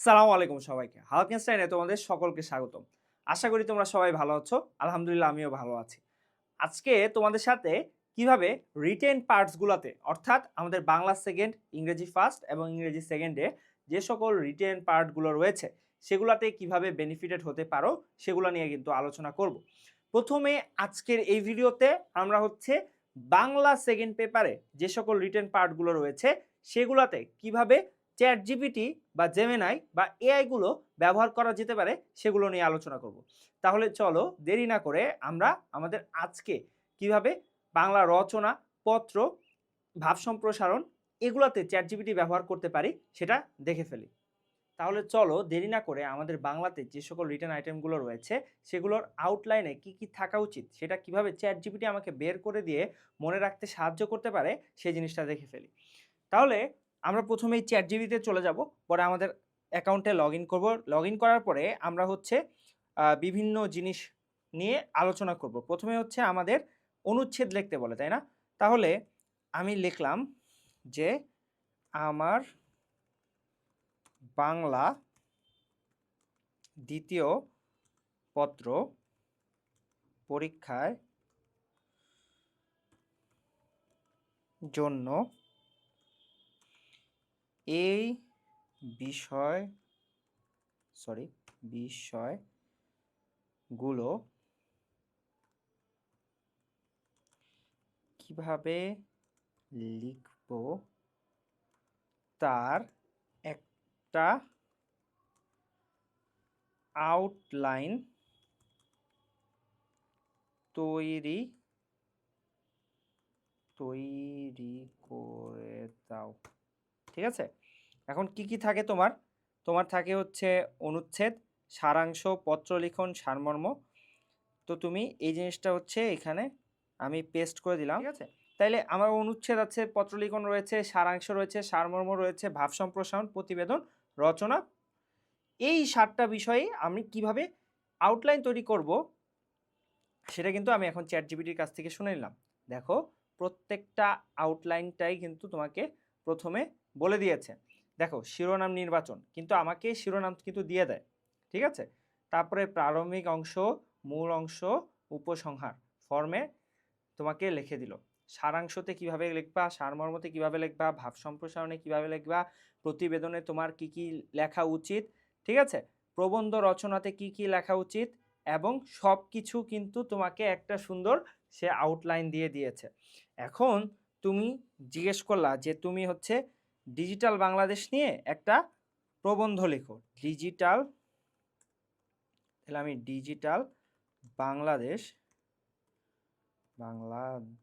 সালামু আলাইকুম সবাইকে। হালকেনস্টাইনে তোমাদের সকলকে স্বাগতম। আশা করি তোমরা সবাই ভালো আছো। আলহামদুলিল্লাহ, আমিও ভালো আছি। আজকে তোমাদের সাথে কীভাবে রিটেন পার্টসগুলোতে অর্থাৎ আমাদের বাংলা সেকেন্ড ইংরেজি ফার্স্ট এবং ইংরেজি সেকেন্ডে যে সকল রিটেন পার্টগুলো রয়েছে, সেগুলাতে কীভাবে বেনিফিটেড হতে পারো, সেগুলো নিয়ে কিন্তু আলোচনা করব। প্রথমে আজকের এই ভিডিওতে আমরা হচ্ছে বাংলা সেকেন্ড পেপারে যে সকল রিটেন পার্টগুলো রয়েছে, সেগুলাতে কীভাবে চ্যাট জিপিটি বা জেমেনাই বা এআইগুলো ব্যবহার করা যেতে পারে, সেগুলো নিয়ে আলোচনা করব। তাহলে চলো দেরি না করে আমরা আমাদের আজকে কীভাবে বাংলা রচনা, পত্র, ভাব সম্প্রসারণ এগুলোতে চ্যাট জিপিটি ব্যবহার করতে পারি সেটা দেখে ফেলি। তাহলে চলো দেরি না করে আমাদের বাংলাতে যে সকল রিটার্ন আইটেমগুলো রয়েছে, সেগুলোর আউটলাইনে কি কি থাকা উচিত, সেটা কীভাবে চ্যাট জিপিটি আমাকে বের করে দিয়ে মনে রাখতে সাহায্য করতে পারে, সেই জিনিসটা দেখে ফেলি। তাহলে আমরা প্রথমেই চ্যাট জিবিতে চলে যাব, পরে আমাদের অ্যাকাউন্টে লগ ইন করব। লগ ইন করার পরে আমরা হচ্ছে বিভিন্ন জিনিস নিয়ে আলোচনা করব। প্রথমে হচ্ছে আমাদের অনুচ্ছেদ লিখতে বলে, তাই না? তাহলে আমি লিখলাম যে আমার বাংলা দ্বিতীয় পত্র পরীক্ষায় জন্য এই বিষয় সরি বিষয়গুলো কীভাবে লিখব তার একটা আউটলাইন তৈরি তৈরি করে দাও। ঠিক আছে? এখন কি কি থাকে তোমার? তোমার থাকে হচ্ছে অনুচ্ছেদ সারাংশ পত্রলিখন সারমর্ম। তো তুমি এই জিনিসটা হচ্ছে এখানে আমি পেস্ট করে দিলাম। ঠিক আছে। তাইলে আমার অনুচ্ছেদ আছে পত্রলিখন রয়েছে সারাংশ রয়েছে সারমর্ম রয়েছে ভাব সম্প্রসারণ প্রতিবেদন রচনা। এই সাতটা বিষয়ে আমি কীভাবে আউটলাইন তৈরি করব সেটা কিন্তু আমি এখন চ্যাট জিবিটির কাছ থেকে শুনে নিলাম। দেখো প্রত্যেকটা আউটলাইনটাই কিন্তু তোমাকে প্রথমে বলে দিয়েছে। দেখো, শিরোনাম নির্বাচন, কিন্তু আমাকে শিরোনাম কিন্তু দিয়ে দেয়, ঠিক আছে? তারপরে প্রারম্ভিক অংশ, মূল অংশ, উপসংহার ফর্মে তোমাকে লিখে দিল। সারাংশতে কীভাবে লিখবা, সারমর্মতে কীভাবে লিখবা, ভাব সম্প্রসারণে কীভাবে লিখবা, প্রতিবেদনে তোমার কি কি লেখা উচিত, ঠিক আছে? প্রবন্ধ রচনাতে কি কি লেখা উচিত এবং সব কিছু কিন্তু তোমাকে একটা সুন্দর সে আউটলাইন দিয়ে দিয়েছে। এখন তুমি জিজ্ঞেস করলা যে তুমি হচ্ছে ডিজিটাল বাংলাদেশ নিয়ে একটা প্রবন্ধ লেখো। ডিজিটাল তাহলে আমি ডিজিটাল বাংলাদেশ বাংলাদেশ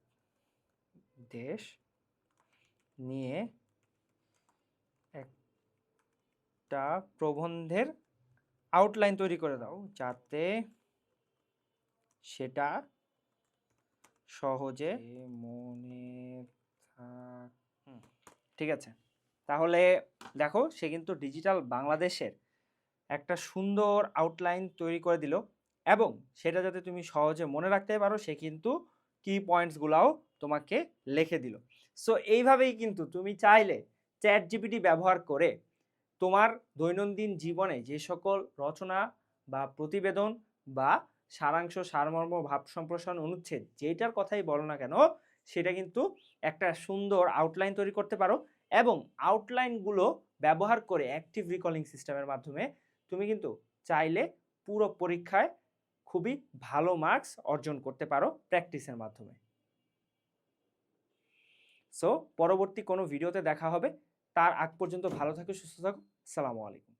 নিয়ে একটা প্রবন্ধের আউটলাইন তৈরি করে দাও যাতে সেটা সহজে মনে থাক ঠিক আছে। তাহলে দেখো সে কিন্তু ডিজিটাল বাংলাদেশের একটা সুন্দর আউটলাইন তৈরি করে দিল এবং সেটা যাতে তুমি সহজে মনে রাখতে পারো সে কিন্তু কি পয়েন্টসগুলাও তোমাকে লিখে দিল। সো এইভাবেই কিন্তু তুমি চাইলে চ্যাট জিপিটি ব্যবহার করে তোমার দৈনন্দিন জীবনে যে সকল রচনা বা প্রতিবেদন বা সারাংশ, সারমর্ম, ভাব সম্প্রসারণ, অনুচ্ছেদ যেটার কথাই বলো না কেন, সেটা কিন্তু একটা সুন্দর আউটলাইন তৈরি করতে পারো এবং আউটলাইনগুলো ব্যবহার করে অ্যাক্টিভ রিকলিং সিস্টেমের মাধ্যমে তুমি কিন্তু চাইলে পুরো পরীক্ষায় খুবই ভালো মার্কস অর্জন করতে পারো প্র্যাকটিসের মাধ্যমে। সো পরবর্তী কোনো ভিডিওতে দেখা হবে। তার আগ পর্যন্ত ভালো থাকো, সুস্থ থাকো। সালামু আলাইকুম।